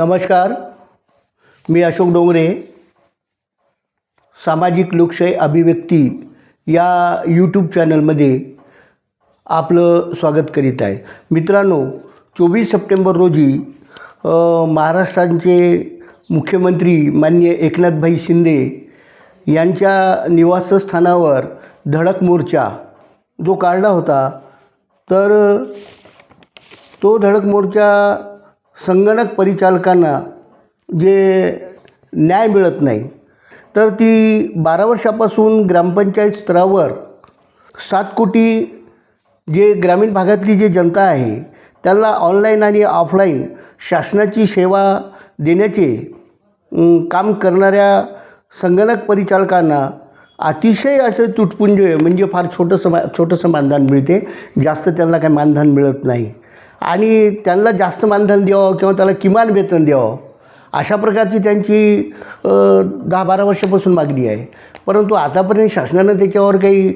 नमस्कार. मी अशोक डोंगरे. सामाजिक लोकशाही अभिव्यक्ती या यूट्यूब चॅनलमध्ये आपलं स्वागत करीत आहे. मित्रांनो चोवीस सप्टेंबर रोजी महाराष्ट्रांचे मुख्यमंत्री मान्य एकनाथभाई शिंदे यांच्या निवासस्थानावर धडक मोर्चा जो काढला होता तर तो धडक मोर्चा संगणक परिचालकांना जे न्याय मिळत नाही तर ती बारा वर्षापासून ग्रामपंचायत स्तरावर सात कोटी जे ग्रामीण भागातली जी जनता आहे त्यांना ऑनलाईन आणि ऑफलाईन शासनाची सेवा देण्याचे काम करणाऱ्या संगणक परिचालकांना अतिशय असं तुटपुंज म्हणजे फार छोटंसं मा छोटंसं मानधन मिळते. जास्त त्यांना काही मानधन मिळत नाही. आणि त्यांना जास्त मानधन द्यावं किंवा त्याला किमान वेतन द्यावं अशा प्रकारची त्यांची दहा बारा वर्षापासून मागणी आहे. परंतु आतापर्यंत शासनानं त्याच्यावर काही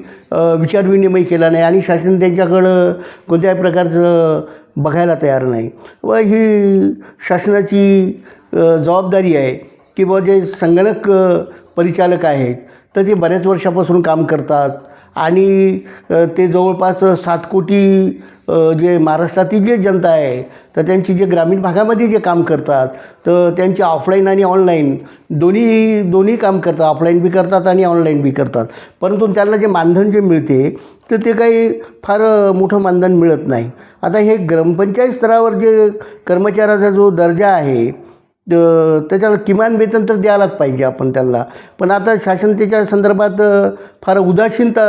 विचारविनिमय केला नाही आणि शासन त्यांच्याकडं कोणत्याही प्रकारचं बघायला तयार नाही. व ही शासनाची जबाबदारी आहे की बुवा जे संगणक परिचालक आहेत तर ते बऱ्याच वर्षापासून काम करतात आणि ते जवळपास सात कोटी जे महाराष्ट्रातील जे जनता आहे तर त्यांची जे ग्रामीण भागामध्ये जे काम करतात तर त्यांचे ऑफलाईन आणि ऑनलाईन दोन्ही दोन्ही काम करतात. ऑफलाईन बी करतात आणि ऑनलाईन बी करतात. परंतु त्यांना जे मानधन जे मिळते तर ते काही फार मोठं मानधन मिळत नाही. आता हे ग्रामपंचायत स्तरावर जे कर्मचाऱ्याचा जो दर्जा आहे त्याच्याला किमान वेतन तर द्यायलाच पाहिजे आपण त्यांना. पण आता शासन त्याच्या संदर्भात फार उदासीनता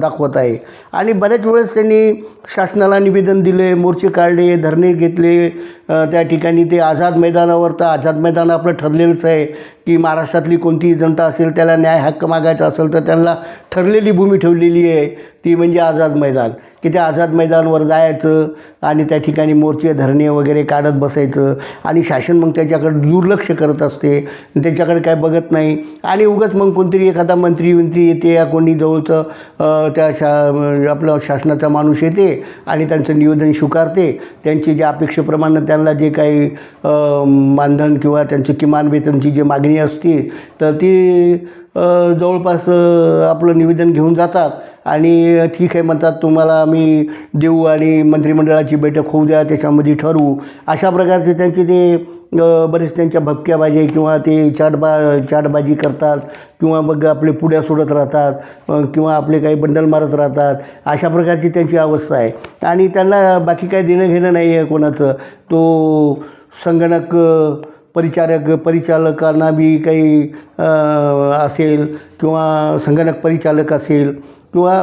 दाखवत आहे. आणि बऱ्याच वेळेस त्यांनी शासनाला निवेदन दिले मोर्चे काढले धरणे घेतले. त्या ठिकाणी ते आझाद मैदानावर तर आझाद मैदान आपलं ठरलेलंच आहे की महाराष्ट्रातली कोणतीही जनता असेल त्याला न्याय हक्क मागायचा असेल तर त्यांना ठरलेली भूमी ठेवलेली आहे ती म्हणजे आझाद मैदान. की त्या आझाद मैदानवर जायचं आणि त्या ठिकाणी मोर्चे धरणे वगैरे काढत बसायचं आणि शासन मग त्याच्याकडे दुर्लक्ष करत असते त्याच्याकडे काय बघत नाही. आणि उगाच मग कोणतरी एखादा मंत्री विंत्री येते या कोणी जवळचं त्या शा आपलं शासनाचा माणूस येते आणि त्यांचं निवेदन स्वीकारते. त्यांची जे अपेक्षेप्रमाणे त्यांना जे काही मानधन किंवा त्यांचं किमान वेतनची जी मागणी असते तर ती जवळपास आपलं निवेदन घेऊन जातात. आणि ठीक आहे म्हणतात तुम्हाला आम्ही देऊ आणि मंत्रिमंडळाची बैठक होऊ द्या त्याच्यामध्ये ठरवू. अशा प्रकारचे त्यांचे ते बरेच त्यांच्या भपक्याबाजी किंवा ते चाटबा चाटबाजी करतात किंवा मग आपले पुड्या सोडत राहतात किंवा आपले काही बंडल मारत राहतात अशा प्रकारची त्यांची अवस्था आहे. आणि त्यांना बाकी काही देणं घेणं नाही आहे कोणाचं. तो संगणक परिचारक परिचालकांना बी काही असेल किंवा संगणक परिचालक असेल किंवा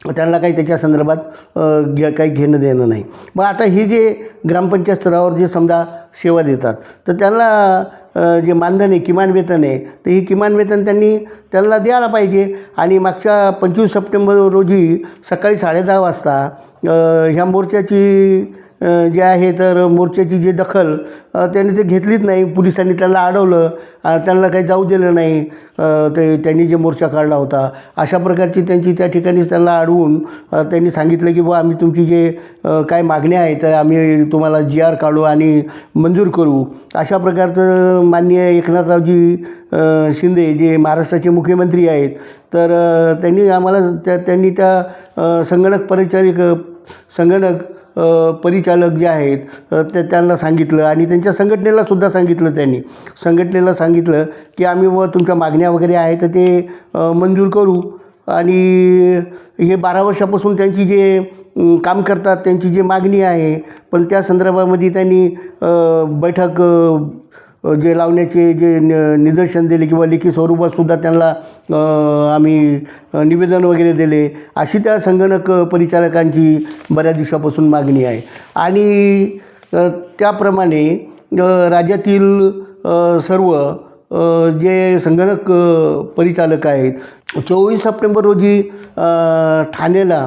त्यांना काही त्याच्या संदर्भात घे काही घेणं देणं नाही. मग आता हे जे ग्रामपंचायत स्तरावर जे समजा सेवा देतात. तर त्यांना जे मानधन आहे किमान वेतन आहे तर ही किमान वेतन त्यांनी त्यांना द्यायला पाहिजे. आणि मागच्या पंचवीस सप्टेंबर रोजी सकाळी साडेदहा वाजता ह्या मोर्चाची जे आहे तर मोर्चाची जी दखल त्यांनी ते घेतलीच नाही. पोलिसांनी त्यांना अडवलं त्यांना काही जाऊ दिलं नाही. ते त्यांनी जे मोर्चा काढला होता. अशा प्रकारची त्यांची त्या ठिकाणीच त्यांना अडवून त्यांनी सांगितलं की बुवा आम्ही तुमची जे काय मागण्या आहे तर आम्ही तुम्हाला जी आर काढू आणि मंजूर करू. अशा प्रकारचं माननीय एकनाथरावजी शिंदे जे महाराष्ट्राचे मुख्यमंत्री आहेत तर त्यांनी आम्हाला त्या त्यांनी त्या संगणक परिचारिक संगणक परिचालक जे आहेत ते त्यांना सांगितलं आणि त्यांच्या संघटनेला सुद्धा सांगितलं त्यांनी. संघटनेला सांगितलं की आम्ही व तुमच्या मागण्या वगैरे आहेत तर ते मंजूर करू. आणि हे बारा वर्षापासून त्यांची जे काम करतात त्यांची जी मागणी आहे पण त्या संदर्भामध्ये त्यांनी बैठक जे लावण्याचे जे न निदर्शन दिले किंवा लेखी स्वरूपातसुद्धा त्यांना आम्ही निवेदन वगैरे दिले. अशी त्या संगणक परिचालकांची बऱ्याच दिवसापासून मागणी आहे. आणि त्याप्रमाणे राज्यातील सर्व जे संगणक परिचालक आहेत चोवीस सप्टेंबर रोजी ठाण्याला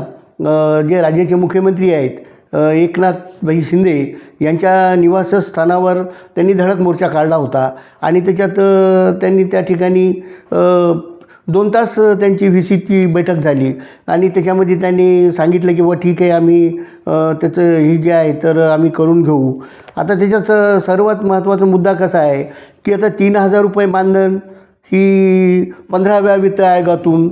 जे राज्याचे मुख्यमंत्री आहेत एकनाथ एकनाथभाई शिंदे यांच्या निवासस्थानावर त्यांनी धडक मोर्चा काढला होता. आणि त्याच्यात त्यांनी त्या ठिकाणी दोन तास त्यांची व्ही सीची बैठक झाली. आणि त्याच्यामध्ये त्यांनी सांगितलं की बुवा ठीक आहे आम्ही त्याचं हे जे आहे तर आम्ही करून घेऊ. आता त्याच्यात सर्वात महत्त्वाचा मुद्दा कसा आहे की आता तीन हजार रुपये मानधन ही पंधराव्या वित्त आयोगातून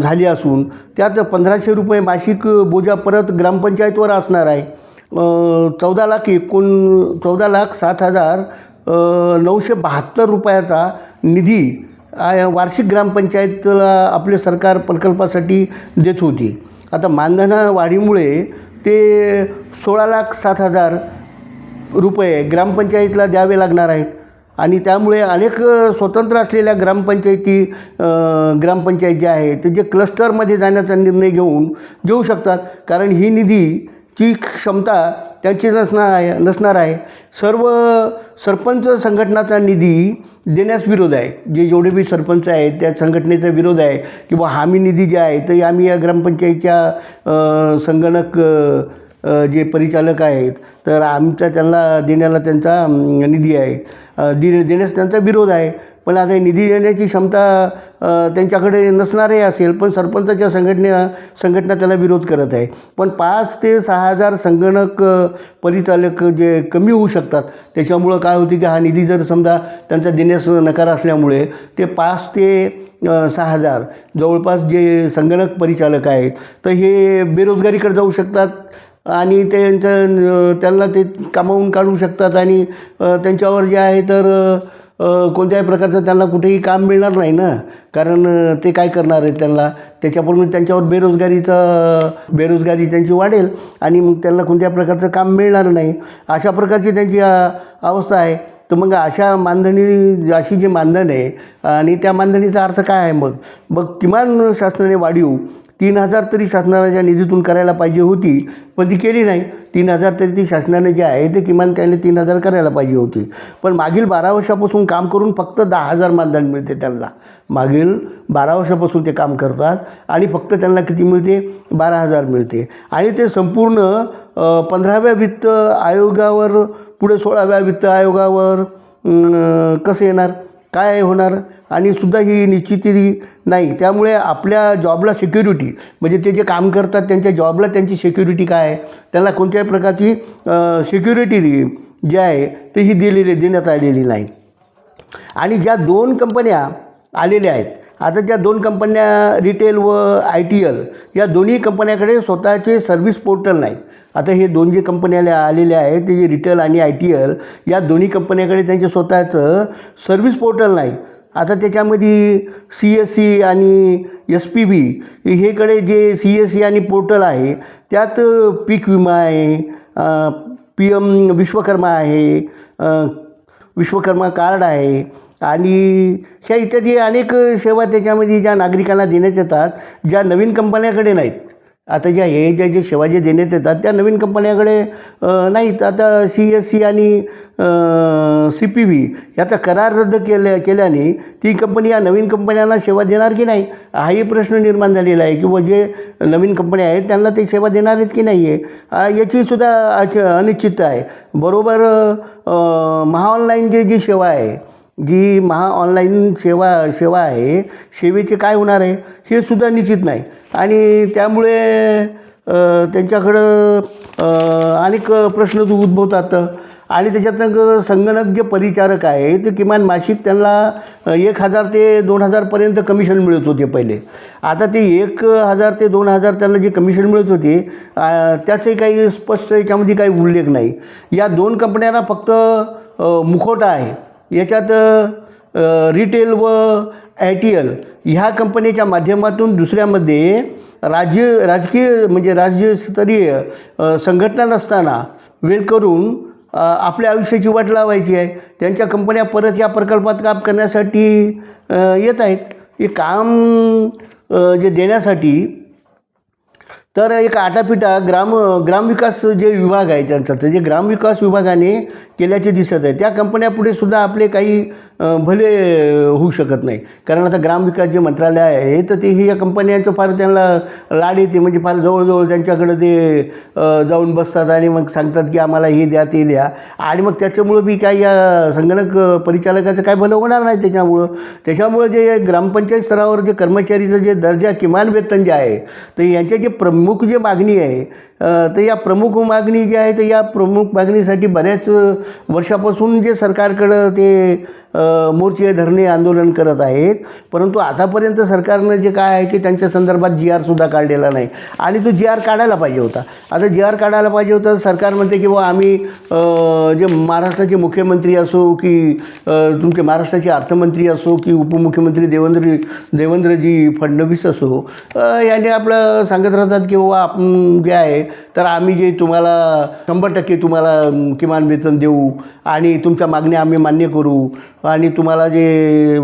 झाली असून त्यात पंधराशे रुपये मासिक बोजा परत ग्रामपंचायतवर असणार आहे. चौदा लाख एकूण चौदा लाख सात हजार नऊशे बहात्तर रुपयाचा निधी वार्षिक ग्रामपंचायतला आपले सरकार प्रकल्पासाठी देत होती. आता मानधना वाढीमुळे ते सोळा लाख सात हजार रुपये ग्रामपंचायतीला द्यावे लागणार आहेत. आणि त्यामुळे अनेक स्वतंत्र असलेल्या ग्रामपंचायती ग्रामपंचायत जे आहेत ते जे क्लस्टरमध्ये जाण्याचा निर्णय घेऊन घेऊ शकतात. कारण ही निधी ची क्षमता त्यांची नसणार आहे नसणार आहे. सर्व सरपंच संघटनाचा निधी देण्यास विरोध आहे. जे जेवढे बी सरपंच आहेत त्या संघटनेचा विरोध आहे किंवा हमी निधी जे आहे ते आम्ही या ग्रामपंचायतच्या संगणक जे परिचालक आहेत तर आमचा त्यांना देण्याला त्यांचा निधी आहे. दि दे देण्यास त्यांचा विरोध आहे. पण आता निधी देण्याची क्षमता त्यांच्याकडे नसणारही असेल पण सरपंचाच्या संघटना संघटना त्याला विरोध करत आहे. पण पाच ते सहा हजार संगणक परिचालक जे कमी होऊ शकतात त्याच्यामुळं काय होते की हा निधी जर समजा त्यांचा देण्यास नकार असल्यामुळे ते पाच ते सहा हजार जवळपास जे संगणक परिचालक आहेत तर हे बेरोजगारीकडे जाऊ शकतात आणि त्यांचं त्यांना ते कामावून काढू शकतात आणि त्यांच्यावर जे आहे तर कोणत्याही प्रकारचं त्यांना कुठेही काम मिळणार नाही ना. कारण ते काय करणार आहेत त्यांना? त्याच्यापूर्वी त्यांच्यावर बेरोजगारीचा बेरोजगारी त्यांची वाढेल आणि मग त्यांना कोणत्या प्रकारचं काम मिळणार नाही. अशा प्रकारची त्यांची अवस्था आहे. तर मग अशा मानधनी अशी जी मानधन आहे आणि त्या मानधनीचा अर्थ काय आहे मग? मग किमान शासनाने वाढीव तीन हजार तरी शासनाच्या निधीतून करायला पाहिजे होती पण ती केली नाही. तीन हजार तरी ती शासनाने जे आहे ते किमान त्याने तीन हजार करायला पाहिजे होती. पण मागील बारा वर्षापासून काम करून फक्त दहा हजार मानधन मिळते त्यांना. मागील बारा वर्षापासून ते काम करतात आणि फक्त त्यांना किती मिळते? बारा हजार मिळते. आणि ते संपूर्ण पंधराव्या वित्त आयोगावर पुढे सोळाव्या वित्त आयोगावर कसं येणार? काय होणार? आणि सुद्धा ही निश्चिती नाही. त्यामुळे आपल्या जॉबला सिक्युरिटी म्हणजे ते जे काम करतात त्यांच्या जॉबला त्यांची सिक्युरिटी काय आहे? त्यांना कोणत्याही प्रकारची सिक्युरिटी जी आहे ते ही दिलेली देण्यात आलेली नाही. आणि ज्या दोन कंपन्या आलेल्या आहेत आता ज्या दोन कंपन्या रिटेल व आय टी एल या दोन्ही कंपन्याकडे स्वतःचे सर्व्हिस पोर्टल नाही. आता हे दोन जे कंपन्या आलेल्या आहेत ते जे रिटेल आणि आय टी एल या दोन्ही कंपन्याकडे त्यांचे स्वतःचं सर्व्हिस पोर्टल नाही. आता त्याच्यामध्ये सी एस सी आणि एस पी बी हेकडे जे सी एस सी आणि पोर्टल आहे त्यात पीक विमा आहे पी एम विश्वकर्मा आहे विश्वकर्मा कार्ड आहे आणि ह्या इत्यादी अनेक सेवा त्याच्यामध्ये ज्या नागरिकांना देण्यात येतात ज्या नवीन कंपन्याकडे नाहीत. आता ज्या हे ज्या जे सेवा जे देण्यात येतात त्या नवीन कंपन्याकडे नाहीत. आता सी एस सी आणि सी पी व्ही याचा करार रद्द केल्या केल्याने ती कंपनी या नवीन कंपन्यांना सेवा देणार की नाही? हाही प्रश्न निर्माण झालेला आहे. किंवा जे नवीन कंपन्या आहेत त्यांना ते सेवा देणार आहेत की नाही आहे याचीसुद्धा अच अनिश्चितता आहे. बरोबर महाऑनलाईन जे जी सेवा आहे जी महा ऑनलाईन सेवा सेवा आहे सेवेचे काय होणार आहे हे सुद्धा निश्चित नाही. आणि त्यामुळे त्यांच्याकडं अनेक प्रश्न उद्भवतात. आणि त्याच्यात संगणक जे परिचारक आहे ते किमान मासिक त्यांना एक हजार ते दोन हजारपर्यंत कमिशन मिळत होते पहिले. आता ते एक हजार ते दोन हजार त्यांना जे कमिशन मिळत होते त्याचंही त्याचे काही स्पष्ट याच्यामध्ये काही उल्लेख नाही. या दोन कंपन्यांना फक्त अ, मुखवटा आहे. याच्यात रिटेल व आय टी एल ह्या कंपनीच्या माध्यमातून दुसऱ्यामध्ये राज्य राजकीय म्हणजे राज्यस्तरीय संघटना नसताना वेळ करून आपल्या आयुष्याची वाट लावायची आहे. त्यांच्या कंपन्या परत या प्रकल्पात काम करण्यासाठी येत आहेत. हे काम जे देण्यासाठी तर एक आटापिटा ग्राम ग्रामविकास जे विभाग आहे त्यांचा तर जे ग्रामविकास विभागाने केल्याचे दिसत आहे. त्या कंपन्या पुढे सुद्धा आपले काही भले होऊ शकत नाही. कारण आता ग्रामविकास जे मंत्रालय आहे तर ते हे या कंपन्यांचं फार त्यांना लाड येते. म्हणजे फार जवळजवळ त्यांच्याकडं ते जाऊन बसतात आणि मग सांगतात की आम्हाला हे द्या ते द्या. आणि मग त्याच्यामुळं बी काय या संगणक परिचालकाचं काय भलं होणार नाही त्याच्यामुळं. त्याच्यामुळं जे ग्रामपंचायत स्तरावर जे कर्मचारीचं जे दर्जा किमान वेतन जे आहे तर यांच्या जे प्रमुख जे मागणी आहे तर या प्रमुख मागणी जी आहे तर या प्रमुख मागणीसाठी बऱ्याच वर्षापासून जे सरकारकडं ते मोर्चे धरणे आंदोलन करत आहेत. परंतु आतापर्यंत सरकारनं जे काय आहे की त्यांच्या संदर्भात जी आरसुद्धा काढलेला नाही. आणि तो जी आर काढायला पाहिजे होता. आता जी आर काढायला पाहिजे होता सरकार म्हणते की बा आम्ही जे महाराष्ट्राचे मुख्यमंत्री असो की तुमचे महाराष्ट्राचे अर्थमंत्री असो की उपमुख्यमंत्री देवेंद्र देवेंद्रजी फडणवीस असो यांनी आपलं सांगत राहतात की बाबा आपण जे आहे तर आम्ही जे तुम्हाला शंभर टक्के तुम्हाला किमान वेतन देऊ आणि तुमच्या मागण्या आम्ही मान्य करू आणि तुम्हाला जे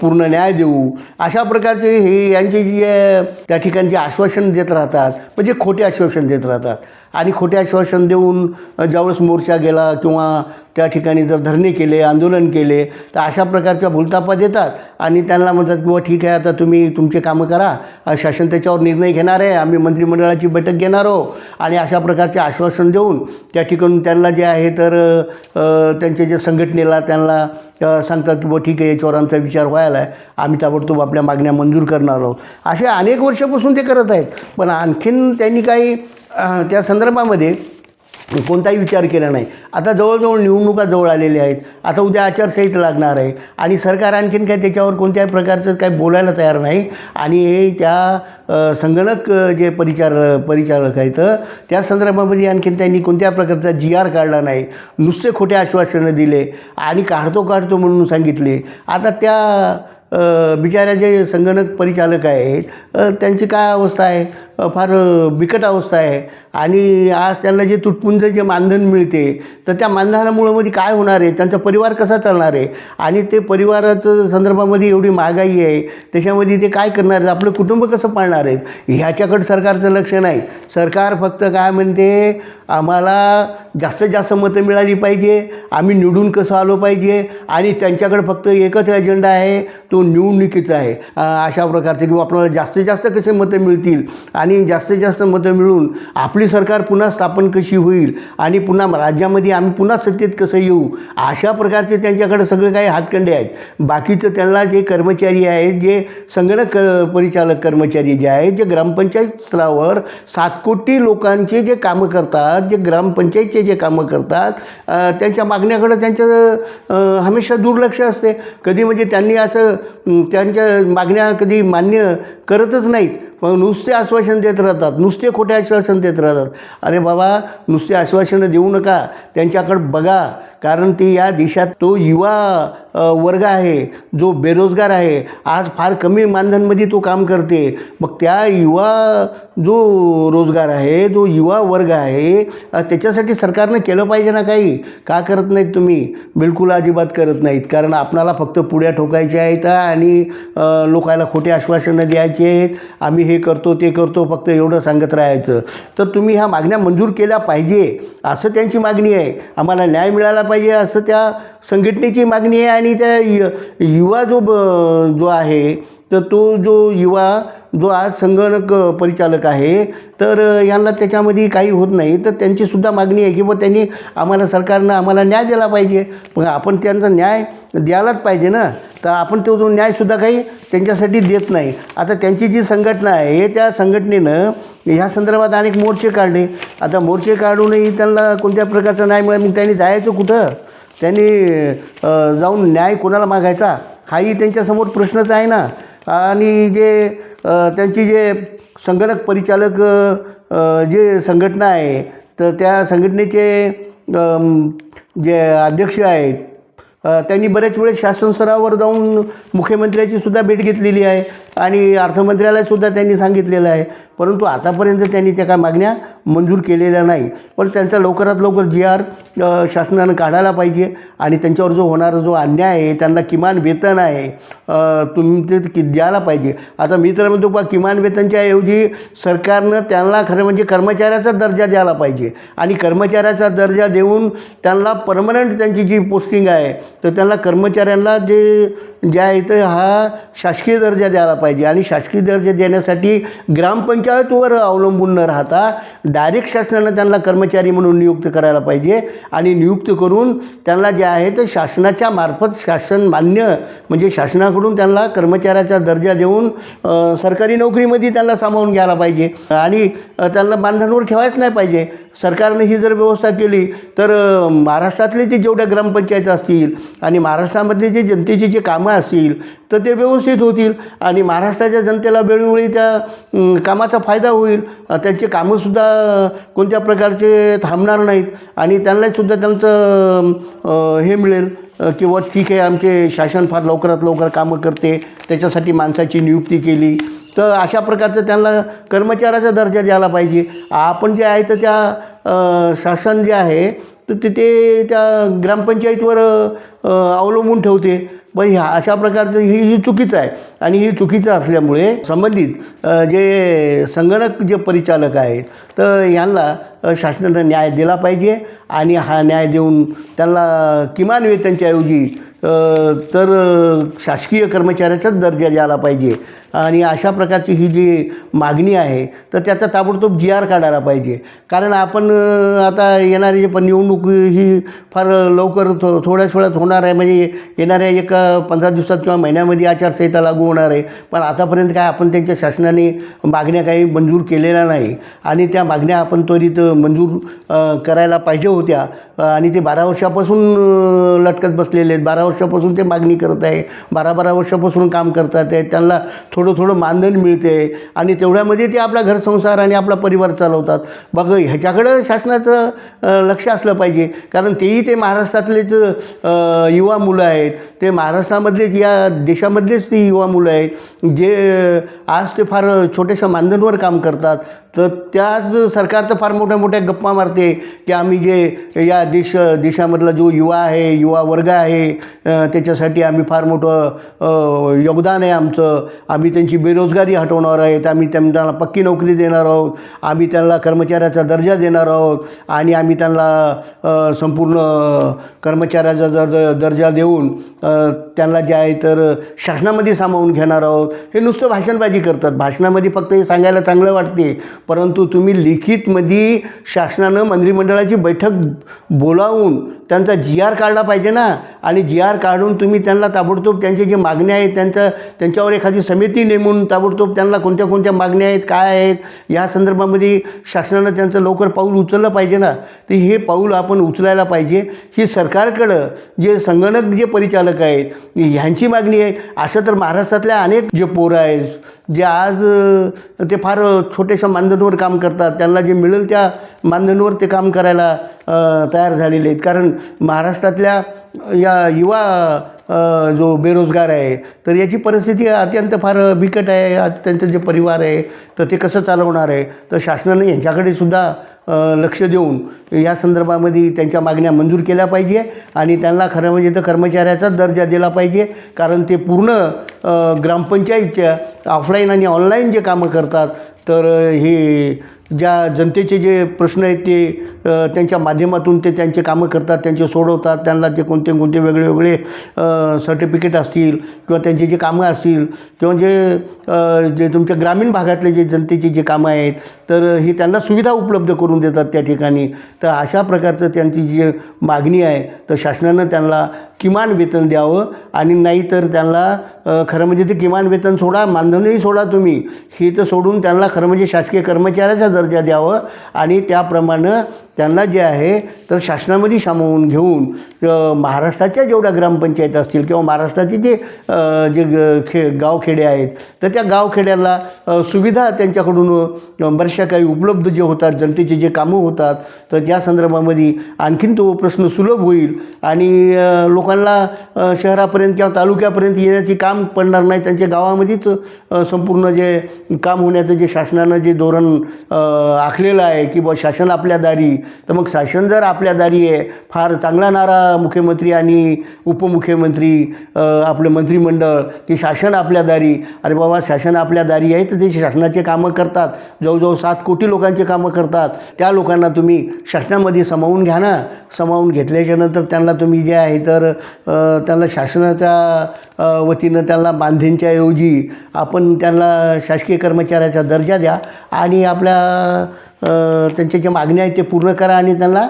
पूर्ण न्याय देऊ अशा प्रकारचे हे यांचे जे त्या ठिकाणचे आश्वासन देत राहतात म्हणजे खोटे आश्वासन देत राहतात. आणि खोटे आश्वासन देऊन ज्यावेळेस मोर्चा गेला किंवा त्या ठिकाणी जर धरणे केले आंदोलन केले तर अशा प्रकारच्या भूलतापा देतात. आणि त्यांना म्हणतात की बुवा ठीक आहे आता तुम्ही तुमचे कामं करा. शासन त्याच्यावर निर्णय घेणार आहे. आम्ही मंत्रिमंडळाची बैठक घेणार आहो आणि अशा प्रकारचे आश्वासन देऊन त्या ठिकाणून त्यांना जे आहे तर त्यांच्या जे संघटनेला त्यांना सांगतात की बुवा ठीक आहे याच्यावर आमचा विचार व्हायला आहे आम्ही ताबडतोब आपल्या मागण्या मंजूर करणार आहोत. असे अनेक वर्षापासून ते करत आहेत. पण आणखीन त्यांनी काही त्या संदर्भामध्ये कोणताही विचार केला नाही. आता जवळजवळ निवडणुका जवळ आलेल्या आहेत. आता उद्या आचारसंहिता लागणार आहे. आणि सरकार आणखीन काय त्याच्यावर कोणत्याही प्रकारचं काही बोलायला तयार नाही. आणि हे त्या संगणक जे परिचार परिचालक आहेत त्या संदर्भामध्ये आणखीन त्यांनी कोणत्या प्रकारचा जी आर काढला नाही. नुसते खोटे आश्वासनं दिले आणि काढतो काढतो म्हणून सांगितले. आता त्या बिचाऱ्या जे संगणक परिचालक आहेत त्यांची काय अवस्था आहे? फार बिकट अवस्था आहे. आणि आज त्यांना जे तुटपुंज जे मानधन मिळते तर त्या मानधनामुळं मध्ये काय होणार आहे? त्यांचा परिवार कसा चालणार आहे? आणि ते परिवाराचं संदर्भामध्ये एवढी महागाई आहे त्याच्यामध्ये ते काय करणार आहेत? आपलं कुटुंब कसं पाळणार आहेत? ह्याच्याकडं सरकारचं लक्ष नाही. सरकार फक्त काय म्हणते आम्हाला जास्तीत जास्त मतं मिळाली पाहिजे आम्ही निवडून कसं आलो पाहिजे आणि त्यांच्याकडे फक्त एकच एजेंडा आहे तो निवडणुकीचा आहे. अशा प्रकारचे किंवा आपल्याला जास्तीत जास्त कसे मतं मिळतील? आणि आणि जास्तीत जास्त मतं मिळून आपली सरकार पुन्हा स्थापन कशी होईल आणि पुन्हा राज्यामध्ये आम्ही पुन्हा सत्तेत कसं येऊ अशा प्रकारचे त्यांच्याकडे सगळे काही हातखंडे आहेत. बाकीचं त्यांना जे कर्मचारी आहेत जे संगणक परिचालक कर्मचारी जे आहेत जे ग्रामपंचायत स्तरावर सात कोटी लोकांचे जे कामं करतात जे ग्रामपंचायतचे जे कामं करतात त्यांच्या मागण्याकडं त्यांचं हमेशा दुर्लक्ष असते. कधी म्हणजे त्यांनी असं त्यांच्या मागण्या कधी मान्य करतच नाहीत. मग नुसते आश्वासन देत राहतात नुसते खोटे आश्वासन देत राहतात. अरे बाबा नुसते आश्वासनं देऊ नका त्यांच्याकडं बघा कारण ते या देशात तो युवा वर्ग आहे जो बेरोजगार आहे आज फार कमी मानधनमध्ये तो काम करते. मग त्या युवा जो रोजगार आहे जो युवा वर्ग आहे त्याच्यासाठी सरकारनं केलं पाहिजे ना काही? का करत नाहीत तुम्ही? बिलकुल अजिबात करत नाहीत. कारण आपणाला फक्त पुढ्या ठोकायच्या आहेत आणि लोकायला खोटे आश्वासनं द्यायचे आहेत. आम्ही हे करतो ते करतो फक्त एवढं सांगत राहायचं. तर तुम्ही ह्या मागण्या मंजूर केल्या पाहिजे असं त्यांची मागणी आहे. आम्हाला न्याय मिळाला पाहिजे असं त्या संघटनेची मागणी आहे. आणि त्या यु युवा जो ब जो आहे तर तो जो युवा जो आज संगणक परिचालक आहे तर यांना त्याच्यामध्ये काही होत नाही. तर त्यांचीसुद्धा मागणी आहे की बा त्यांनी आम्हाला सरकारनं आम्हाला न्याय दिला पाहिजे. पण आपण त्यांचा न्याय द्यायलाच पाहिजे ना. तर आपण तो जो न्यायसुद्धा काही त्यांच्यासाठी देत नाही. आता त्यांची जी संघटना आहे त्या संघटनेनं ह्या संदर्भात अनेक मोर्चे काढले. आता मोर्चे काढूनही त्यांना कोणत्या प्रकारचा न्याय मिळाला? मग त्यांनी जायचं कुठं? त्यांनी जाऊन न्याय कोणाला मागायचा? हाही त्यांच्यासमोर प्रश्नच आहे ना. आणि जे त्यांची जे संगणक परिचालक जे संघटना आहे तर त्या संघटनेचे जे अध्यक्ष आहेत त्यांनी बऱ्याच वेळेस शासन स्तरावर जाऊन मुख्यमंत्र्याची सुद्धा भेट घेतलेली आहे आणि अर्थमंत्र्यालासुद्धा त्यांनी सांगितलेलं आहे. परंतु आतापर्यंत त्यांनी त्या काय मागण्या मंजूर केलेल्या नाही. पण त्यांचा लवकरात लवकर जी आर शासनानं काढायला पाहिजे. आणि त्यांच्यावर जो होणारा जो अन्याय आहे त्यांना किमान वेतन आहे तुम्ही ते कि द्यायला पाहिजे. आता मी तर म्हणतो बा किमान वेतनच्या ऐवजी सरकारनं त्यांना खरं म्हणजे कर्मचाऱ्याचा दर्जा द्यायला पाहिजे. आणि कर्मचाऱ्याचा दर्जा देऊन त्यांना परमनंट त्यांची जी पोस्टिंग आहे तर त्यांना कर्मचाऱ्यांना जे ज्या इथं हा शासकीय दर्जा द्यायला पाहिजे आणि शासकीय दर्जा देण्यासाठी ग्रामपंचायतवर अवलंबून न राहता डायरेक्ट शासनानं त्यांना कर्मचारी म्हणून नियुक्त करायला पाहिजे आणि नियुक्त करून त्यांना जे आहे ते शासनाच्या मार्फत शासन मान्य म्हणजे शासनाकडून त्यांना कर्मचाऱ्याचा दर्जा देऊन सरकारी नोकरीमध्ये त्यांना सामावून घ्यायला पाहिजे. आणि त्यांना बांधणवर ठेवायच नाही पाहिजे. सरकारने ही जर व्यवस्था केली तर महाराष्ट्रातले जे जेवढ्या ग्रामपंचायत असतील आणि महाराष्ट्रामधले जे जनतेची जे कामं असतील तर ते व्यवस्थित होतील आणि महाराष्ट्राच्या जनतेला वेळोवेळी त्या कामाचा फायदा होईल. त्यांचे कामंसुद्धा कोणत्या प्रकारचे थांबणार नाहीत आणि त्यांनासुद्धा त्यांचं हे मिळेल किंवा ठीक आहे आमचे शासन फार लवकरात लवकर कामं करते त्याच्यासाठी माणसाची नियुक्ती केली. तर अशा प्रकारचं त्यांना कर्मचाऱ्याचा दर्जा द्यायला पाहिजे. आपण जे आहे तर त्या शासन जे आहे तर तिथे त्या ग्रामपंचायतीवर अवलंबून ठेवते. पण ह्या अशा प्रकारचं ही ही चुकीचं आहे. आणि ही चुकीचं असल्यामुळे संबंधित जे संगणक जे परिचालक आहेत तर यांना शासनानं न्याय दिला पाहिजे. आणि हा न्याय देऊन त्यांना किमान वेतनच्या ऐवजी तर शासकीय कर्मचाऱ्याचाच दर्जा द्यायला पाहिजे. आणि अशा प्रकारची ही जी मागणी आहे तर त्याचा ताबडतोब जी आर काढायला पाहिजे. कारण आपण आता येणारी जी पण निवडणूक ही फार लवकर थो थोड्याच वेळात होणार आहे. म्हणजे येणाऱ्या एका पंधरा दिवसात किंवा महिन्यामध्ये आचारसंहिता लागू होणार आहे. पण आतापर्यंत काय आपण त्यांच्या शासनाने मागण्या काही मंजूर केलेल्या नाही. आणि त्या मागण्या आपण त्वरित मंजूर करायला पाहिजे होत्या. आणि ते बारा वर्षापासून लटकत बसलेले आहेत. बारा वर्षापासून ते मागणी करत आहे. बारा बारा वर्षापासून काम करतात आहे त्यांना थोडं थोडं मानधन मिळते आणि तेवढ्यामध्ये ते आपला घरसंसार आणि आपला परिवार चालवतात. बघ ह्याच्याकडं शासनाचं लक्ष असलं पाहिजे. कारण तेही ते महाराष्ट्रातलेच युवा मुलं आहेत. ते महाराष्ट्रामधलेच या देशामधलेच ती युवा मुलं आहेत. जे आज ते फार छोट्याशा मानधनवर काम करतात. तर त्याच सरकार तर फार मोठ्या मोठ्या गप्पा मारते की आम्ही जे या देश देशामधला जो युवा आहे युवा वर्ग आहे त्याच्यासाठी आम्ही फार मोठं योगदान आहे आमचं. आम्ही त्यांची बेरोजगारी हटवणार आहेत आम्ही त्यांना पक्की नोकरी देणार आहोत. आम्ही त्यांना कर्मचाऱ्याचा दर्जा देणार आहोत. आणि आम्ही त्यांना संपूर्ण कर्मचाऱ्याचा दर्जा दर्जा देऊन त्यांना जे आहे तर शासनामध्ये सामावून घेणार आहोत. हे नुसतं भाषणबाजी करतात. भाषणामध्ये फक्त हे सांगायला चांगलं वाटते. परंतु तुम्ही लिखितमध्ये शासनानं मंत्रिमंडळाची बैठक बोलावून त्यांचा जी आर काढला पाहिजे ना. आणि जी आर काढून तुम्ही त्यांना ताबडतोब त्यांचे जे मागण्या आहेत त्यांचं त्यांच्यावर एखादी समिती नेमून ताबडतोब त्यांना कोणत्या कोणत्या मागण्या आहेत काय आहेत या संदर्भामध्ये शासनानं त्यांचं लवकर पाऊल उचललं पाहिजे ना. तर हे पाऊल आपण उचलायला पाहिजे. ही सरकारकडं जे संगणक जे परिचालक आहेत ह्यांची मागणी आहे. असं तर महाराष्ट्रातल्या अनेक जे पोरं आहेत जे आज ते फार छोट्याशा मानधनवर काम करतात. त्यांना जे मिळेल त्या मानधनवर ते काम करायला तयार झालेले आहेत. कारण महाराष्ट्रातल्या या युवा जो बेरोजगार आहे तर याची परिस्थिती अत्यंत फार बिकट आहे. त्यांचं जे परिवार आहे तर ते कसं चालवणार आहे? तर शासनाने यांच्याकडे सुद्धा लक्ष देऊन या संदर्भामध्ये त्यांच्या मागण्या मंजूर केल्या पाहिजे आणि त्यांना खरं म्हणजे तर कर्मचाऱ्याचाच दर्जा दिला पाहिजे. कारण ते पूर्ण ग्रामपंचायतच्या ऑफलाईन आणि ऑनलाईन जे कामं करतात तर हे ज्या जनतेचे जे प्रश्न आहेत ते त्यांच्या माध्यमातून ते त्यांचे कामं करतात त्यांचे सोडवतात त्यांना ते कोणते कोणते वेगळे वेगळे सर्टिफिकेट असतील किंवा त्यांचे जे कामं असतील किंवा जे जे तुमच्या ग्रामीण भागातले जे जनतेची जे कामं आहेत तर ही त्यांना सुविधा उपलब्ध करून देतात त्या ठिकाणी. तर अशा प्रकारचं त्यांची जी मागणी आहे तर शासनानं त्यांना किमान वेतन द्यावं आणि नाही तर त्यांना खरं म्हणजे ते किमान वेतन सोडा मानधनही सोडा तुम्ही. हे तर सोडून त्यांना खरं म्हणजे शासकीय कर्मचाऱ्याचा दर्जा द्यावं आणि त्याप्रमाणे त्यांना जे आहे तर शासनामध्ये सामावून घेऊन महाराष्ट्राच्या जेवढ्या ग्रामपंचायत असतील किंवा महाराष्ट्राचे जे जे ग- खे गावखेडे आहेत तर त्या गावखेड्याला सुविधा त्यांच्याकडून बऱ्याचशा काही उपलब्ध जे होतात जनतेचे जे कामं होतात तर त्या संदर्भामध्ये आणखीन तो प्रश्न सुलभ होईल आणि लोकांना शहरापर्यंत किंवा तालुक्यापर्यंत येण्याचे काम पडणार नाही त्यांच्या गावामध्येच संपूर्ण जे काम होण्याचं जे शासनानं जे धोरण आखलेलं आहे की बुवा शासन आपल्या दारी तर मग शासन जर आपल्या दारी आहे फार चांगला नारा मुख्यमंत्री आणि उपमुख्यमंत्री आपलं मंत्रिमंडळ की शासन आपल्या दारी अरे बाबा शासन आपल्या दारी आहे तर ते शासनाचे कामं करतात. जवळजवळ सात कोटी लोकांचे कामं करतात. त्या लोकांना तुम्ही शासनामध्ये समावून घ्या ना. समावून घेतल्याच्या नंतर त्यांना तुम्ही जे आहे तर त्यांना शासनाच्या वतीनं त्यांना बांधेंच्याऐवजी आपण त्यांना शासकीय कर्मचाऱ्याचा दर्जा द्या आणि आपल्या त्यांच्या ज्या मागण्या आहेत ते पूर्ण करा आणि त्यांना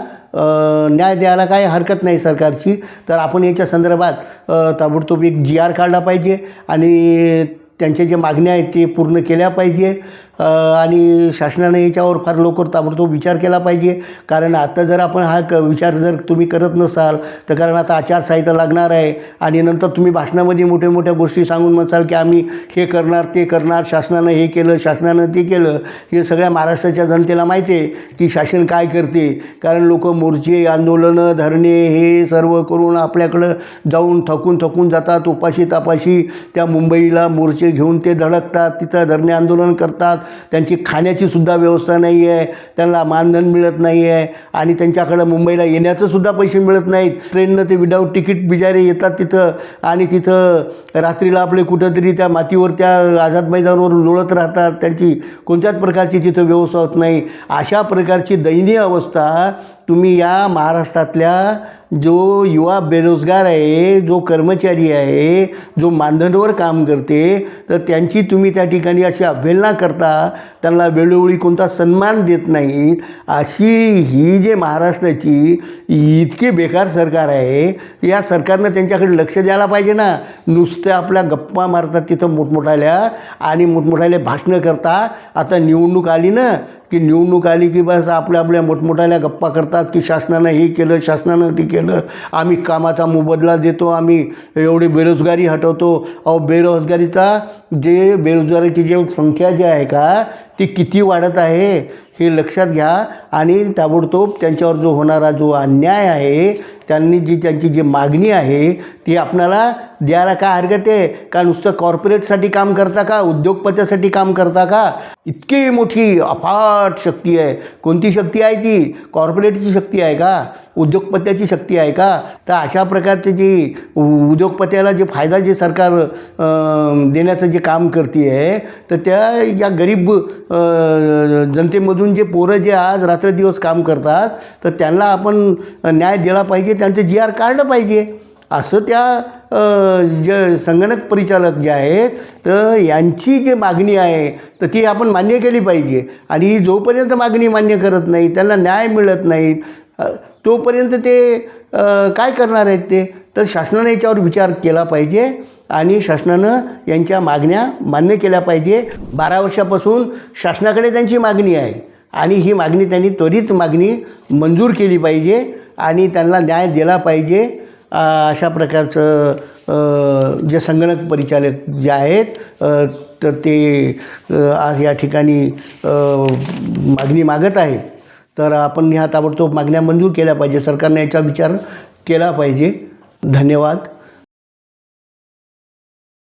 न्याय द्यायला काही हरकत नाही सरकारची. तर आपण याच्या संदर्भात ताबडतोब एक जी आर काढला पाहिजे आणि त्यांच्या ज्या मागण्या आहेत ते पूर्ण केल्या पाहिजे. आणि शासनानं याच्यावर फार लवकर ताबडतोब विचार केला पाहिजे. कारण आता जर आपण हा क विचार जर तुम्ही करत नसाल तर कारण आता आचारसंहिता लागणार आहे आणि नंतर तुम्ही भाषणामध्ये मोठ्या मोठ्या गोष्टी सांगून म्हणसाल की आम्ही हे करणार ते करणार शासनानं हे केलं शासनानं ते केलं हे सगळ्या महाराष्ट्राच्या जनतेला माहिती आहे की शासन काय करते. कारण लोक मोर्चे आंदोलनं धरणे हे सर्व करून आपल्याकडं जाऊन थकून थकून जातात उपाशी तापाशी त्या मुंबईला मोर्चे घेऊन ते धडकतात तिथं धरणे आंदोलन करतात त्यांची खाण्याची सुद्धा व्यवस्था नाही आहे त्यांना मानधन मिळत नाही आहे आणि त्यांच्याकडं मुंबईला येण्याचं सुद्धा पैसे मिळत नाहीत. ट्रेननं ते विदाऊट तिकीट बिजारे येतात तिथं आणि तिथं रात्रीला आपले कुठंतरी त्या मातीवर त्या आझाद मैदानावर लोळत राहतात. त्यांची कोणत्याच प्रकारची तिथं व्यवस्था होत नाही. अशा प्रकारची दयनीय अवस्था तुम्ही या महाराष्ट्रातल्या जो युवा बेरोजगार आहे जो कर्मचारी आहे जो मानधनावर काम करते तर त्यांची तुम्ही त्या ठिकाणी अशी अवहेलना करता त्यांना वेळोवेळी कोणता सन्मान देत नाहीत अशी ही जे महाराष्ट्राची इतकी बेकार सरकार आहे या सरकारनं त्यांच्याकडे लक्ष द्यायला पाहिजे ना. नुसतं आपल्या गप्पा मारतात तिथं मोठमोठाल्या आणि मोठमोठ्याले भाषणं करता. आता निवडणूक आली ना की निवडणूक आली की बस आपल्या आपल्या मोठमोठ्याल्या गप्पा करतात की शासनानं हे केलं शासनानं ते केलं. आम्ही कामाचा मोबदला देतो आम्ही एवढी बेरोजगारी हटवतो. अहो बेरोजगारीचा जे बेरोजगारीची जे संख्या जी आहे का ती किती वाढत आहे हे लक्षात घ्या. आणि ताबडतोब त्यांच्यावर जो होणारा जो अन्याय आहे त्यांनी जी त्यांची जी मागणी आहे ती आपणाला द्यायला काय हरकत आहे? का नुसतं कॉर्पोरेटसाठी काम करता का? उद्योगपत्यासाठी काम करता का? इतकी मोठी अफाट शक्ती आहे. कोणती शक्ती आहे ती? कॉर्पोरेटची शक्ती आहे का? उद्योगपत्याची शक्ती आहे का? तर अशा प्रकारचे जी उ- उद्योगपत्याला जे फायदा जे सरकार देण्याचं जे काम करते आहे तर त्या या गरीब जनतेमधून जे पोरं जे आज रात्रदिवस काम करतात तर त्यांना आपण न्याय दिला पाहिजे त्यांचं जी आर काढलं पाहिजे. असं त्या जे संगणक परिचालक जे आहेत तर यांची जी मागणी आहे तर ती आपण मान्य केली पाहिजे. आणि जोपर्यंत मागणी मान्य करत नाही त्यांना न्याय मिळत नाही तोपर्यंत ते काय करणार आहेत ते? तर शासनाने याच्यावर विचार केला पाहिजे आणि शासनानं यांच्या मागण्या मान्य केल्या पाहिजे. बारा वर्षापासून शासनाकडे त्यांची मागणी आहे आणि ही मागणी त्यांनी त्वरित मागणी मंजूर केली पाहिजे आणि त्यांना न्याय दिला पाहिजे. अशा प्रकारचं जे संगणक परिचालक जे आहेत तर ते आज या ठिकाणी मागणी मागत आहेत. तर आपण ह्या ताबडतोब मागण्या मंजूर केल्या पाहिजे. सरकारने याचा विचार केला पाहिजे. धन्यवाद.